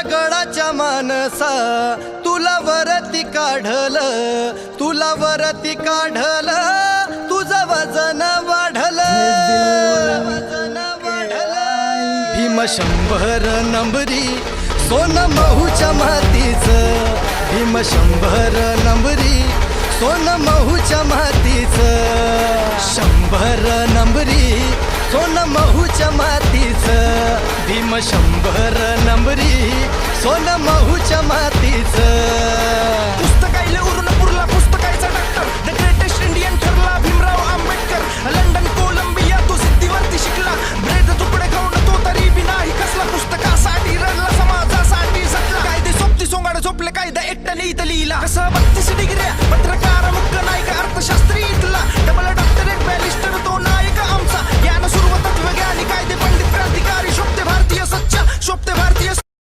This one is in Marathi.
गडाच्या मानसा तुला वरती काढल तुला वरती काढल तुझं वजन वाढल वजन वाढल. भीम शंभर नंबरी सोन महूच्या मातीच. भीम शंभर नंबरी सोन महूच्या मातीच. शंभर नंबरी सोन महूच्या मातीच. भीम शंभर नंबरी सोन माहूच्या मातीच. पुस्तकायले उरण पुरला पुस्तकायचा डॉक्टर. द ग्रेटेस्ट इंडियन ठरला भीमराव आंबेडकर. लंडन कोलंबिया तो सिद्धीवरती शिकला. ब्रेड तुकडे खाऊन तो तरी बिनाही कसला पुस्तकासाठी रडला समाजासाठी सटला. कायदे सोपती सोंगाडे झोपले कायदा एकट्याने इथं लिहिला. कसं बत्तीस डिग्री पत्रकार